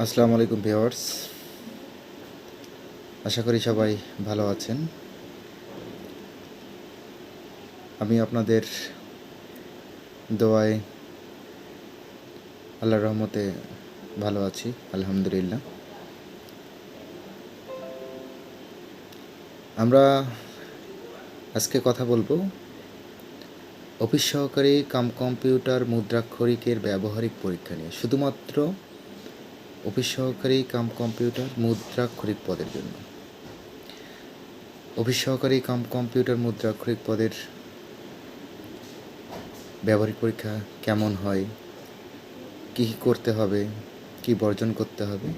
আসসালামু আলাইকুম ভিউয়ার্স। আশা করি সবাই ভালো আছেন। আমি আপনাদের দোয়ায় আল্লাহর রহমতে ভালো আছি, আলহামদুলিল্লাহ। আমরা আজকে কথা বলব অফিস সহকারী কাম কম্পিউটার মুদ্রাক্ষরিকের ব্যবহারিক পরীক্ষা নিয়ে। শুধুমাত্র অফিস সহকারী কাম কম্পিউটার মুদ্রাক্ষরিক পদের জন্য। অফিস সহকারী কাম কম্পিউটার মুদ্রাক্ষরিক পদের ব্যবহারিক পরীক্ষা কেমন হয়? কী কী করতে হবে? কী বর্জন করতে হবে?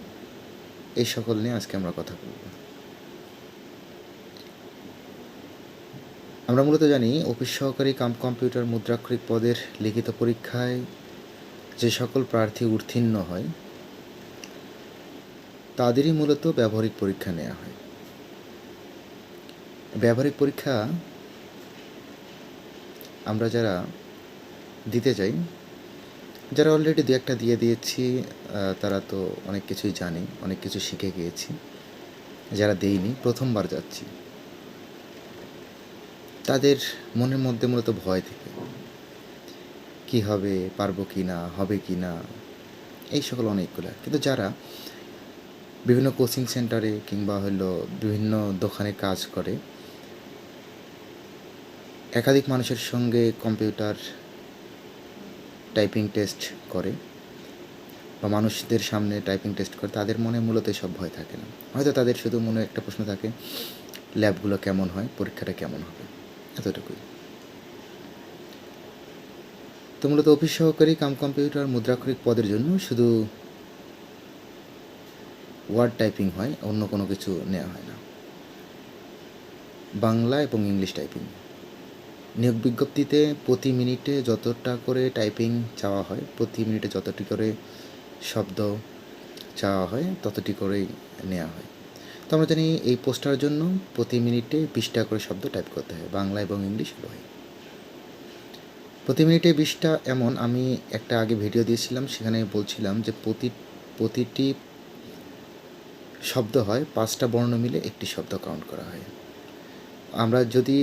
এই সকল নিয়ে আজকে আমরা কথা বলব। আমরা মূলত জানি অফিস সহকারী কাম কম্পিউটার মুদ্রাক্ষরিক পদের লিখিত পরীক্ষায় যে সকল প্রার্থী উত্তীর্ণ হয় তাদেরই মূলত ব্যবহারিক পরীক্ষা নেওয়া হয়। ব্যবহারিক পরীক্ষা আমরা যারা দিতে যাই যারা অলরেডি দু একটা দিয়ে দিয়েছি তারা তো অনেক কিছুই জানে, অনেক কিছু শিখে গিয়েছি। যারা দেইনি, প্রথমবার যাচ্ছি। তাদের মনের মধ্যে মূলত ভয় থেকে। কি হবে, পারব কি না হবে কি না এই সকল অনেকগুলো। কিন্তু যারা বিভিন্ন কোচিং সেন্টারে কিংবা হলো বিভিন্ন দোকানে কাজ করে। একাধিক মানুষের সঙ্গে কম্পিউটার টাইপিং টেস্ট করে বা মানুষদের সামনে টাইপিং টেস্ট করে, তাদের মনে মূলত সব ভয় থাকে না। হয়তো তাদের শুধু মনে একটা প্রশ্ন থাকে ল্যাবগুলো কেমন হয়, পরীক্ষাটা কেমন হবে? এতটুকুই। তো মূলত অফিস সহকারী কাম কম্পিউটার মুদ্রাক্ষরিক পদের জন্য শুধু ওয়ার্ড টাইপিং হয়, অন্য কোনো কিছু নেওয়া হয় না। বাংলা এবং ইংলিশ টাইপিং নিয়োগ বিজ্ঞপ্তিতে প্রতি মিনিটে যতটা করে টাইপিং চাওয়া হয়, প্রতি মিনিটে যতটি করে শব্দ চাওয়া হয়, ততটি করেই নেওয়া হয়। তো আমরা জানি এই পোস্টার জন্য প্রতি মিনিটে বিশটা করে শব্দ টাইপ করতে হয়, বাংলা এবং ইংলিশ উভয় প্রতি মিনিটে বিশটা এমন, আমি একটা আগে ভিডিও দিয়েছিলাম, সেখানে বলছিলাম যে প্রতি, প্রতিটি শব্দ হয়, পাঁচটা বর্ণ মিলে একটি শব্দ কাউন্ট করা হয়। আমরা যদি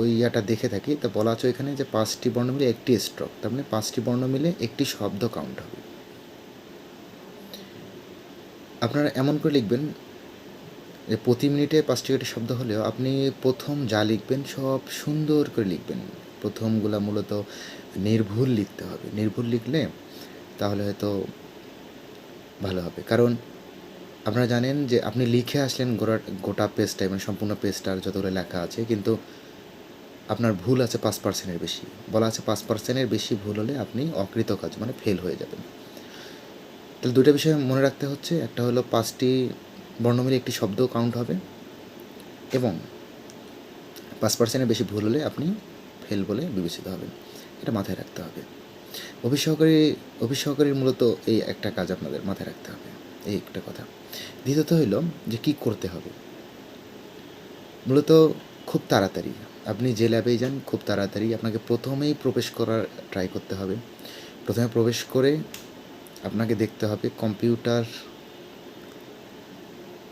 ওই ইয়াটা দেখে থাকি, তা বলা আছে এখানে যে পাঁচটি বর্ণ মিলে একটি স্ট্রোক তার মানে পাঁচটি বর্ণ মিলে একটি শব্দ কাউন্ট হবে। আপনারা এমন করে লিখবেন যে প্রতি মিনিটে পাঁচটি করে শব্দ হলেও আপনি প্রথম যা লিখবেন সব সুন্দর করে লিখবেন। প্রথমগুলা মূলত নির্ভুল লিখতে হবে। নির্ভুল লিখলে তাহলে হয়তো ভালো হবে। কারণ আপনারা জানেন যে আপনি লিখে আসলেন গোটা গোটা পেজটা মানে সম্পূর্ণ পেজটার যতগুলো লেখা আছে, কিন্তু আপনার ভুল আছে পাঁচ পার্সেন্টের বেশি। বলা আছে পাঁচ পার্সেন্টের বেশি ভুল হলে আপনি অকৃত কাজ মানে ফেল হয়ে যাবেন। তাহলে দুটো বিষয় মনে রাখতে হচ্ছে। একটা হলো পাঁচটি বর্ণমিলে একটি শব্দ কাউন্ট হবে এবং পাঁচ পার্সেন্টের বেশি ভুল হলে আপনি ফেল বলে বিবেচিত হবেন। এটা মাথায় রাখতে হবে। অফিস সহকারী অফিস সহকারীর মূলত এই একটা কাজ আপনাদের মাথায় রাখতে হবে। এই একটা কথা। দ্বিতীয়ত হইল যে কি করতে হবে? মূলত খুব তাড়াতাড়ি। আপনি যে ল্যাবেই যান, খুব তাড়াতাড়ি আপনাকে প্রথমেই প্রবেশ করার ট্রাই করতে হবে। প্রথমে প্রবেশ করে আপনাকে দেখতে হবে কম্পিউটার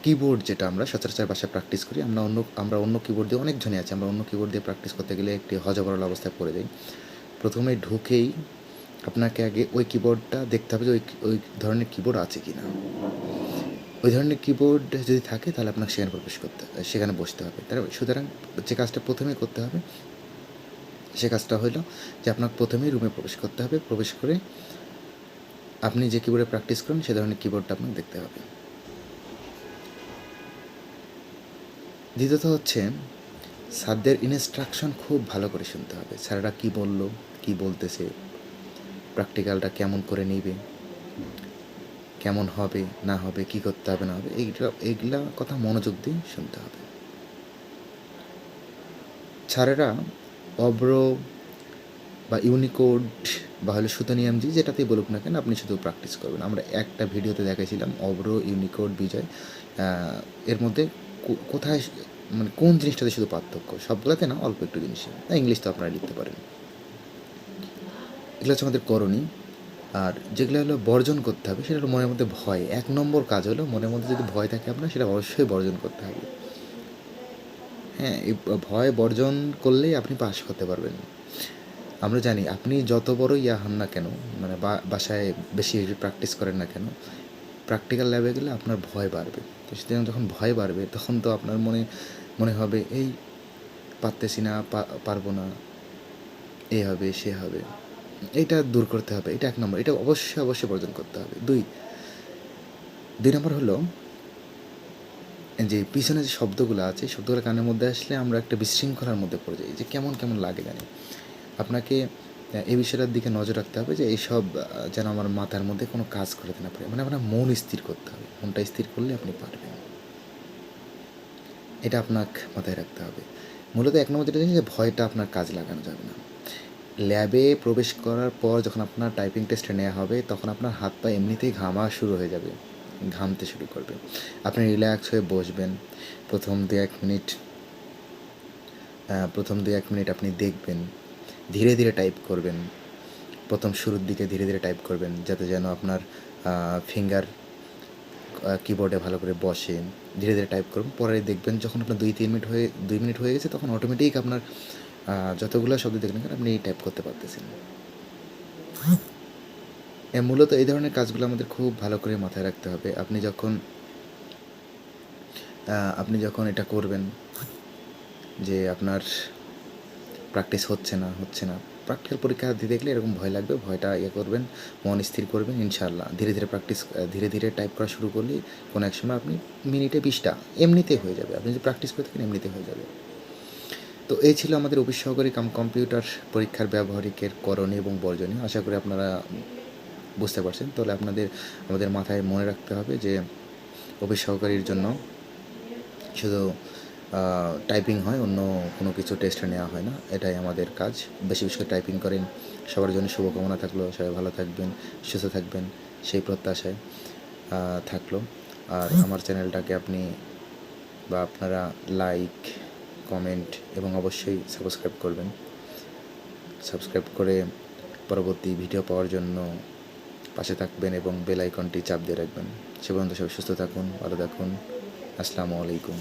কিবোর্ড যেটা আমরা সচরাচর বাসায় প্র্যাকটিস করি। আমরা অন্য আমরা অন্য কিবোর্ড দিয়ে অনেকজনই আছে, আমরা অন্য কিবোর্ড দিয়ে প্র্যাকটিস করতে গেলে একটি হজবরল অবস্থায় পড়ে যাই। প্রথমে ঢুকেই আপনাকে আগে ওই কিবোর্ডটা দেখতে হবে যে ওই ওই ধরনের কিবোর্ড আছে কি না ওই ধরনের কিবোর্ড যদি থাকে, তাহলে আপনাকে সেখানে প্রবেশ করতে, সেখানে বসতে হবে। তাই সুতরাং যে কাজটা প্রথমে করতে হবে, সে কাজটা হলো যে আপনাকে প্রথমেই রুমে প্রবেশ করতে হবে। প্রবেশ করে আপনি যে কিবোর্ডে প্র্যাকটিস করেন, সে ধরনের কিবোর্ডটা আপনাকে দেখতে হবে। দ্বিতীয়ত হচ্ছে, স্যারদের ইনস্ট্রাকশন খুব ভালো করে শুনতে হবে। স্যাররা কী বলল, কী বলতেছে প্র্যাকটিক্যালটা কেমন করে নিবে কেমন হবে, না হবে, কি করতে হবে, না হবে, এইগুলো, এইগুলা কথা মনোযোগ দিয়ে শুনতে হবে। স্যারেরা অব্র বা ইউনিকোড বা হলো সুতনিয়ামজি যেটাতেই বলুক না কেন, আপনি শুধু প্র্যাকটিস করবেন। আমরা একটা ভিডিওতে দেখাইছিলাম অব্র, ইউনিকোড, বিজয় এর মধ্যে কোথায় মানে কোন জিনিসটাতে শুধু পার্থক্য? সবগুলোতে না, অল্প একটু জিনিসে ইংলিশ তো আপনারা লিখতে পারেন। এগুলো হচ্ছে আমাদের করণী। আর যেগুলো হলো বর্জন করতে হবে, সেটা হলো মনের মধ্যে ভয়। এক নম্বর কাজ হলো মনের মধ্যে যদি ভয় থাকে আপনার, সেটা অবশ্যই বর্জন করতে হবে। হ্যাঁ এই ভয় বর্জন করলেই আপনি পাস করতে পারবেন। আমরা জানি, আপনি যত বড় ইয়া হন না কেন মানে বাসায় বেশি প্র্যাকটিস করেন না কেন প্র্যাকটিক্যাল ল্যাবে গেলে আপনার ভয় বাড়বে। তো সেদিন যখন ভয় বাড়বে, তখন তো আপনার মনে মনে হবে, এই পারতেছি না পারব না। এ হবে, সে হবে। এটা দূর করতে হবে, এটা এক নম্বর, এটা অবশ্যই অবশ্যই বর্জন করতে হবে। দুই দুই নম্বর হলো যে পিছনে যে শব্দগুলো আছে শব্দগুলো কানের মধ্যে আসলে আমরা একটা বিশৃঙ্খলার মধ্যে পড়ে যাই, যে কেমন কেমন লাগে জানি। আপনাকে এই বিষয়টার দিকে নজর রাখতে হবে যে এইসব যেন আমার মাথার মধ্যে কোনো কাজ করতে না পারে মানে আপনার মন স্থির করতে হবে, মনটা স্থির করলে আপনি পারবেন। এটা আপনাকে মাথায় রাখতে হবে। মূলত এক নম্বর যেটা যে ভয়টা আপনার কাজ লাগানো যাবে না। ল্যাবে প্রবেশ করার পর যখন আপনার টাইপিং টেস্টে নেওয়া হবে, তখন আপনার হাত পা এমনিতেই ঘামা শুরু হয়ে যাবে, ঘামতে শুরু করবে। আপনি রিল্যাক্স হয়ে বসবেন। প্রথম দু এক মিনিট প্রথম দু এক মিনিট আপনি দেখবেন, ধীরে ধীরে টাইপ করবেন। প্রথম শুরুর দিকে ধীরে ধীরে টাইপ করবেন, যাতে যেন আপনার ফিঙ্গার কিবোর্ডে ভালো করে বসে। ধীরে ধীরে টাইপ করুন পরে দেখবেন যখন আপনার দুই তিন মিনিট হয়ে, দুই মিনিট হয়ে গেছে, তখন অটোমেটিক আপনার যতগুলো শব্দ দেখবেন কেন আপনি টাইপ করতে পারতেছেন মূলত এই ধরনের কাজগুলো আমাদের খুব ভালো করে মাথায় রাখতে হবে। আপনি যখন আপনি যখন এটা করবেন যে আপনার প্র্যাকটিস হচ্ছে না হচ্ছে না প্র্যাকটিক্যাল পরীক্ষা দিতে দেখলে এরকম ভয় লাগবে, ভয়টা ইয়ে করবেন, মন স্থির করবেন ইনশাল্লাহ ধীরে ধীরে প্র্যাকটিস ধীরে ধীরে টাইপ করা শুরু করলে কোনো এক সময় আপনি মিনিটে বিশটা এমনিতে হয়ে যাবে। আপনি যদি প্র্যাকটিস করে থাকেন এমনিতে হয়ে যাবে। তো এই ছিল আমাদের অফিস সহকারী কাম, কম্পিউটার পরীক্ষার ব্যবহারিকের করণীয় এবং বর্জনীয়। আশা করি আপনারা বুঝতে পারছেন। তাহলে আপনাদের, আমাদের মাথায় মনে রাখতে হবে যে অফিস সহকারীর জন্য শুধু টাইপিং হয়, অন্য কোনো কিছু টেস্টে নেওয়া হয় না। এটাই আমাদের কাজ। বেশি বেশি করে টাইপিং করেন। সবার জন্য শুভকামনা থাকল। সবাই ভালো থাকবেন, সুস্থ থাকবেন। সেই প্রত্যাশায় থাকল। আর আমার চ্যানেলটাকে আপনি বা আপনারা লাইক কমেন্ট এবং অবশ্যই সাবস্ক্রাইব করবেন। সাবস্ক্রাইব করে পরবর্তী ভিডিও পাওয়ার জন্য পাশে থাকবেন এবং বেল আইকনটি চাপ দিয়ে রাখবেন। সে পর্যন্ত সব সুস্থ থাকুন, ভালো থাকুন। আসসালামু আলাইকুম।